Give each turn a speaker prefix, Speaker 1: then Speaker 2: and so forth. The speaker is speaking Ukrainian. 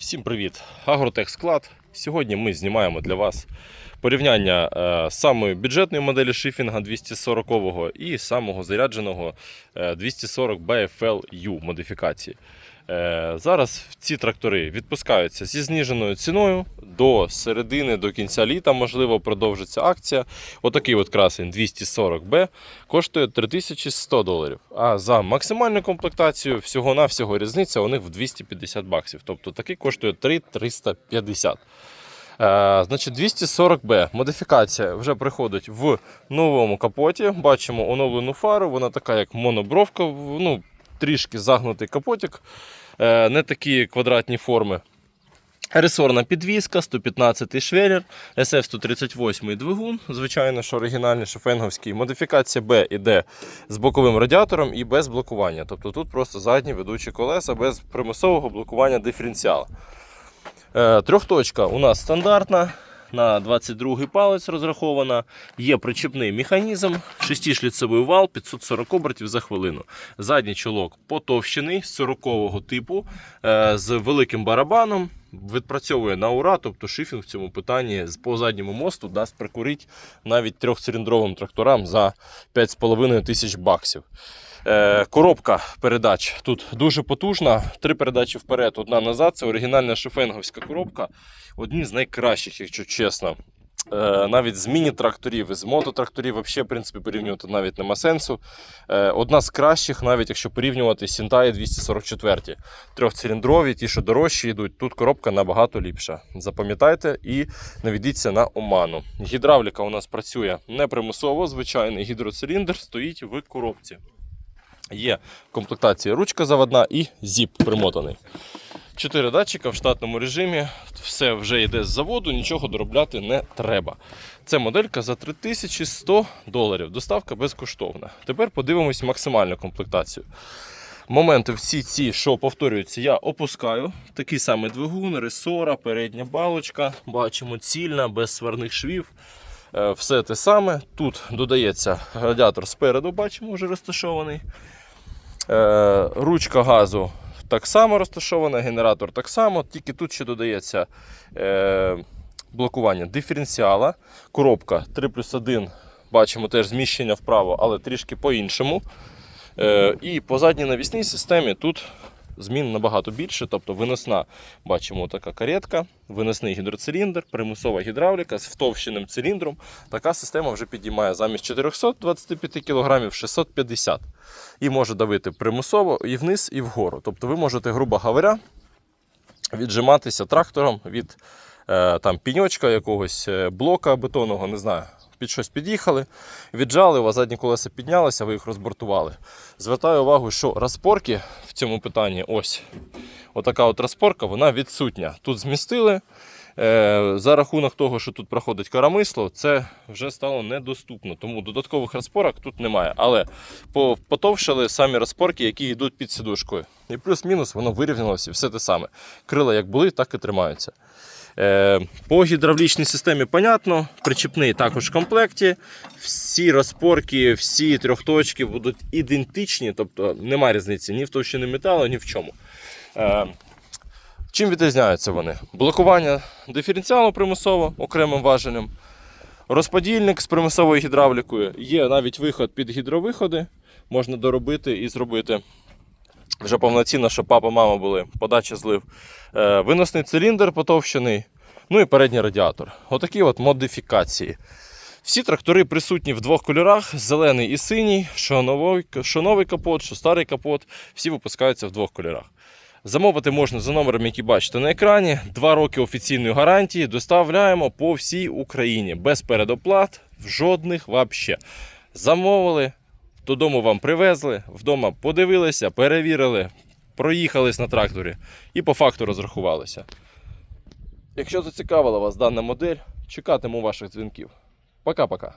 Speaker 1: Всім привіт! Агротех склад. Сьогодні ми знімаємо для вас порівняння е, самої бюджетної моделі шифінга 240-го і самого зарядженого е, 240 BFL-U модифікації. Е, зараз ці трактори відпускаються зі зниженою ціною до середини, до кінця літа, можливо, продовжиться акція. Отакий от красень 240B коштує 3100 доларів. А за максимальну комплектацію всього-навсього різниця у них в 250 баксів. Тобто такий коштує 3350. Е, значить, 240B модифікація вже приходить в новому капоті. Бачимо оновлену фару, вона така, як монобровка, ну, трішки загнутий капотик, е, не такі квадратні форми. Ресорна підвіска, 115 швеллер, SF-138 двигун, звичайно, що оригінальний шофенговський. Модифікація B іде з боковим радіатором і без блокування. Тобто тут просто задні ведучі колеса без примусового блокування диференціала. Е, Трьохточка у нас стандартна. На 22-й палець розрахована. Є причіпний механізм, 6-шліцевий вал, 540 обертів за хвилину. Задній чолок потовщений, 40-го типу, е, з великим барабаном. Відпрацьовує на ура, тобто шифінг в цьому питанні по задньому мосту дасть прикурити навіть трьохциліндровим тракторам за 5,5 тисяч баксів. Е, коробка передач тут дуже потужна. Три передачі вперед, одна назад. Це оригінальна шофенговська коробка. Одні з найкращих, якщо чесно. Е, навіть з міні-тракторів, з мототракторів, взагалі, в принципі, порівнювати навіть нема сенсу. Е, одна з кращих, навіть якщо порівнювати Сінтаї 244. Трьохциліндрові, ті, що дорожчі йдуть, тут коробка набагато ліпша. Запам'ятайте і не ведіться на оману. Гідравліка у нас працює не примусово, звичайний гідроциліндр стоїть в коробці. Є в комплектації ручка заводна і зіп примотаний. Чотири датчика в штатному режимі. Все вже йде з заводу, нічого доробляти не треба. Це моделька за 3100 доларів. Доставка безкоштовна. Тепер подивимось максимальну комплектацію. Моменти всі ці, що повторюються, я опускаю. Такий самий двигун, ресора, передня балочка. Бачимо цільна, без сварних швів. Е, Все те саме. Тут додається радіатор спереду, бачимо, вже розташований. Е, Ручка газу так само розташована, генератор так само, тільки тут ще додається е, блокування диференціала. Коробка 3 плюс 1, бачимо теж зміщення вправо, але трішки по-іншому. Е, і по задній навісній системі тут змін набагато більше. Тобто виносна, бачимо, така каретка, виносний гідроциліндр, примусова гідравліка з втовщеним циліндром. Така система вже підіймає замість 425 кг 650 і може давити примусово і вниз, і вгору. Тобто ви можете, грубо говоря, віджиматися трактором від е, там, піньочка якогось е, блока бетонного, не знаю. Під щось під'їхали, віджали, у вас задні колеса піднялися, ви їх розбортували. Звертаю увагу, що розпорки в цьому питанні ось отака от розпорка, вона відсутня. Тут змістили. Е, За рахунок того, що тут проходить карамисло, це вже стало недоступно. Тому додаткових розпорок тут немає. Але по- потовщили самі розпорки, які йдуть під сідушкою. І плюс-мінус воно вирівнялося і все те саме. Крила як були, так і тримаються. Е, По гідравлічній системі понятно, причіпний також в комплекті. Всі розпорки, всі трьохточки будуть ідентичні, тобто немає різниці ні в товщині металу, ні в чому. Е, Чим відрізняються вони? Блокування диференціалу примусово окремим важелем. Розподільник з примусовою гідравлікою. Є навіть виход під гідровиходи. Можна доробити і зробити вже повноцінно, щоб папа, мама були, подача злив. Е, виносний циліндр потовщений, ну і передній радіатор. Отакі от модифікації. Всі трактори присутні в двох кольорах: зелений і синій, що новий, що новий капот, що старий капот. Всі випускаються в двох кольорах. Замовити можна за номером, який бачите на екрані. Два роки офіційної гарантії доставляємо по всій Україні без передоплат, жодних вообще. Замовили, додому вам привезли, вдома подивилися, перевірили, проїхались на тракторі і по факту розрахувалися. Якщо зацікавила вас дана модель, чекатиму ваших дзвінків. Пока-пока.